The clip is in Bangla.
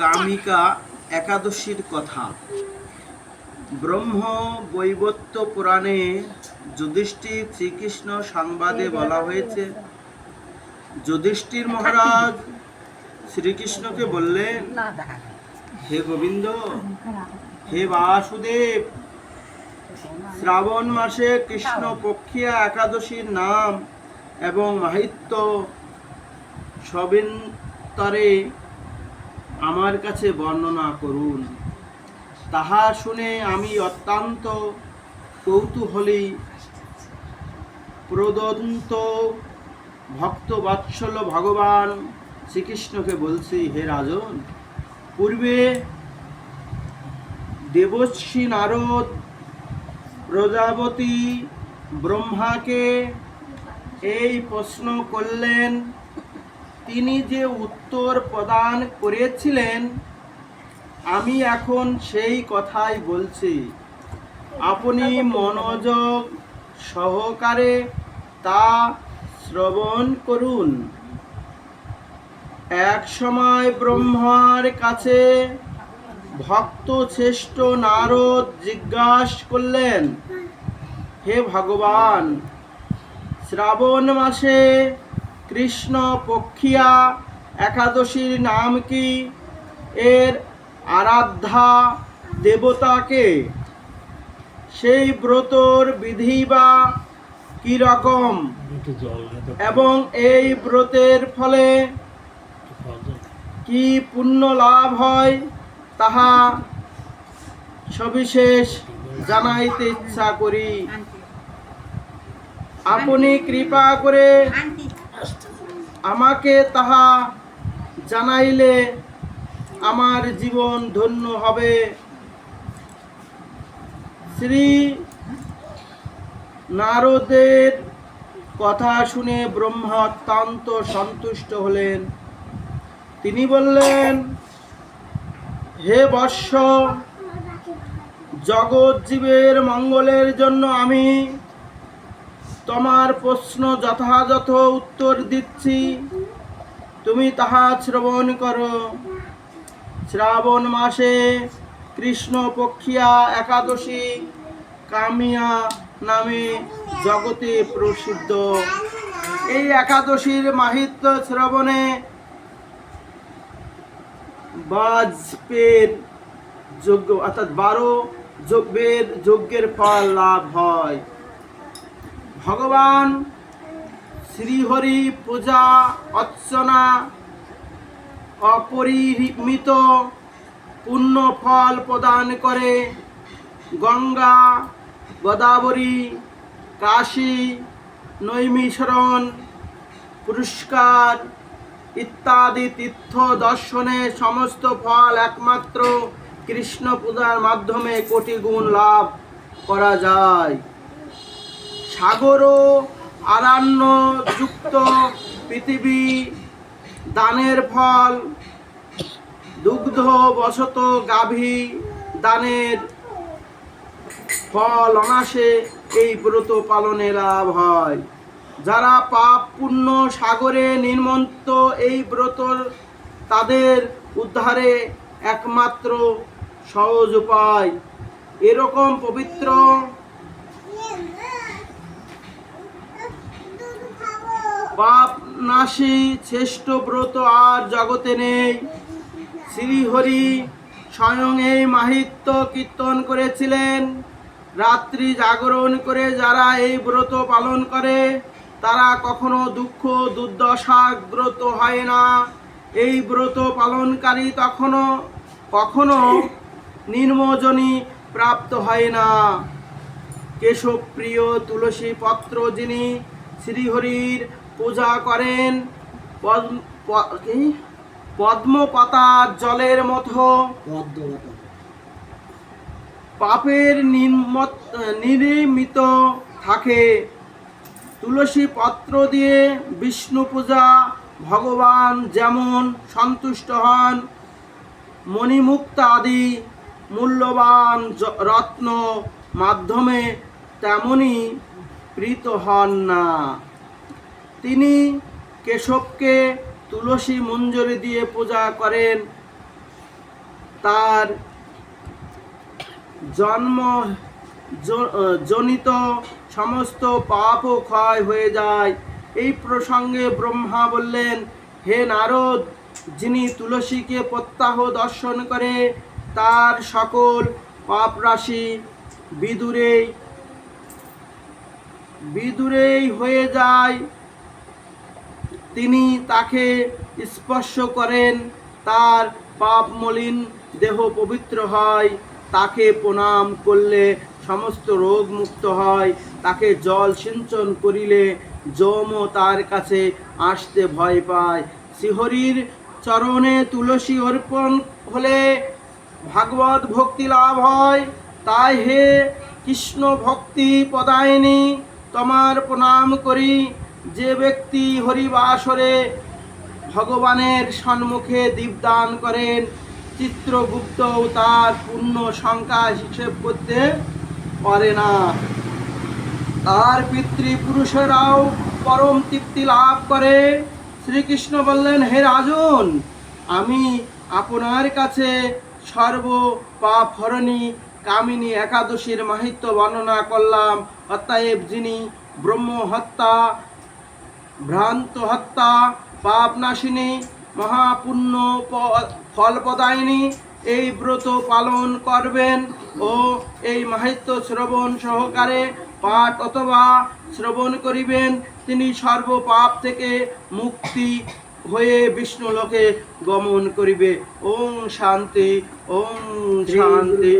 কামিকা একাদশীর কথা। ব্রহ্ম বৈবত্য পুরাণে যুধিষ্ঠির শ্রীকৃষ্ণ সংবাদে বলা হয়েছে, যুধিষ্ঠির মহারাজ শ্রীকৃষ্ণকে বললেন, হে গোবিন্দ, হে বাসুদেব, শ্রাবণ মাসে কৃষ্ণ পক্ষিয়া একাদশীর নাম এবং মাহিত্য সবিন্তরে আমার কাছে বর্ণনা করুন। তাহা শুনে আমি অত্যন্ত কৌতূহলী, প্রদন্ত ভক্ত বাৎসল্য ভগবান শ্রীকৃষ্ণকে বলছি, হে রাজন, পূর্বে দেবশ্রী নারদ প্রজাপতি ব্রহ্মাকে এই প্রশ্ন করলেন তিনি যে উত্তর প্রদান করেছিলেন, আমি এখন সেই কথাই বলছি। আপনি মনোযোগ সহকারে তা শ্রবণ করুন। এক সময় ব্রহ্মার কাছে ভক্ত শ্রেষ্ঠ নারদ জিজ্ঞাসা করলেন, হে ভগবান, শ্রাবণ মাসে কৃষ্ণ পক্ষিয়া একাদশীর নাম কি? এর আরাধ্যা দেবতাকে। সেই ব্রতর বিধি বা কি রকম? এবং এই ব্রতের ফলে কি পুণ্য লাভ হয়? তাহা সবিশেষ জানাইতে ইচ্ছা করি। আপনি কৃপা করে আমাকে তাহা জানাইলে আমার জীবন ধন্য হবে। শ্রী নারদের কথা শুনে ব্রহ্মা অত্যন্ত সন্তুষ্ট হলেন। তিনি বললেন, হে বর্ষ জগৎ জীবের মঙ্গলের জন্য আমি তোমার প্রশ্ন যথাযথ উত্তর দিচ্ছি। তুমি তাহা শ্রবণ করো। শ্রাবণ মাসে কৃষ্ণ পক্ষিয়া একাদশী কামিয়া নামে জগতে প্রসিদ্ধ। এই একাদশীর মাহিত্য শ্রবণে বাজপের যজ্ঞ অর্থাৎ বারো যজ্ঞের যজ্ঞের ফল লাভ হয়। ভগবান শ্রীহরি পূজা অর্চনা অপরিমিত পুণ্য ফল প্রদান করে গঙ্গা, গোদাবরী, কাশী নৈমিশরণ পুরস্কার ইত্যাদি তীর্থ দর্শনে সমস্ত ফল একমাত্র কৃষ্ণ পূজার মাধ্যমে কোটি গুণ লাভ করা যায়। সাগর ও আরণ্য যুক্ত পৃথিবী, দানের ফল, দুগ্ধ বশত গাভী, দানের ফল অনাসে এই ব্রত পালনে লাভ হয়। যারা পাপ পুণ্য সাগরে নির্মন্ত এই ব্রত তাদের উদ্ধারে একমাত্র সহজ উপায়। এরকম পবিত্র পাপ নাশী শ্রেষ্ঠ ব্রত আর জগতে নেই। শ্রীহরি স্বয়ং এই মাহিত্য কীর্তন করেছিলেন। রাত্রি জাগরণ করে যারা এই ব্রত পালন করে, তারা কখনো দুঃখ দুর্দশাগ্রত হয় না। এই ব্রত পালনকারী তখনও কখনো নির্মজনী প্রাপ্ত হয় না। কেশবপ্রিয় তুলসী পত্র যিনি শ্রীহরির পূজা করেন। পদ্ম, প- কি? পদ্মপাতার জলের মতো। পাপের নির্মত- থাকে। তুলসী পত্র দিয়ে বিষ্ণু পূজা, ভগবান যেমন সন্তুষ্ট হন, মণিমুক্ত আদি মূল্যবান রত্ন মাধ্যমে তেমনি প্রীত হন না। তিনি কেশবকে তুলসী মঞ্জরি দিয়ে পূজা করেন। তার জন্ম জনিত সমস্ত পাপও ক্ষয় হয়ে যায়। এই প্রসঙ্গে ব্রহ্মা বললেন, হে নারদ, যিনি তুলসীকে প্রত্যাহ দর্শন করে, তার সকল পাপ রাশি বিদুরেই বিদুরেই হয়ে যায়। তিনি তাকে স্পর্শ করেন, তার পাপ মলিন দেহ পবিত্র হয়, তাকে প্রণাম করলে সমস্ত রোগ মুক্ত হয়, তাকে জল সিঞ্চন করিলে যমও তার কাছে আসতে ভয় পায়। শ্রীহরির চরণে তুলসী অর্পণ হলে ভাগবত ভক্তি লাভ হয়। তাই হে কৃষ্ণ ভক্তি পদায়নি, তোমার প্রণাম করি। যে ব্যক্তি হরিবাসরে ভগবানের সম্মুখে দীপদান করেন, চিত্রগুপ্ত তার পূর্ণ সংখ্যা হিসেব করতে পারে না। তার পিতৃপুরুষেরাও পরম তৃপ্তি লাভ করে। শ্রীকৃষ্ণ বললেন, হে রাজন, আমি আপনার কাছে সর্ব পাপ হরণী কামিনী একাদশীর মাহিত্য বর্ণনা করলাম। অতএব যিনি ব্রহ্ম হত্যা ভ্রান্ত হত্যা পাপ নাশিনী মহাপুণ্য ফলপ্রদায়িনী, এই ব্রত পালন করবেন ও এই মাহিত্য শ্রবণ সহকারে পাঠ অথবা শ্রবণ করিবেন। তিনি সর্ব পাপ থেকে মুক্তি হয়ে বিষ্ণু লোকে গমন করিবে। ওম শান্তি ওম শান্তি।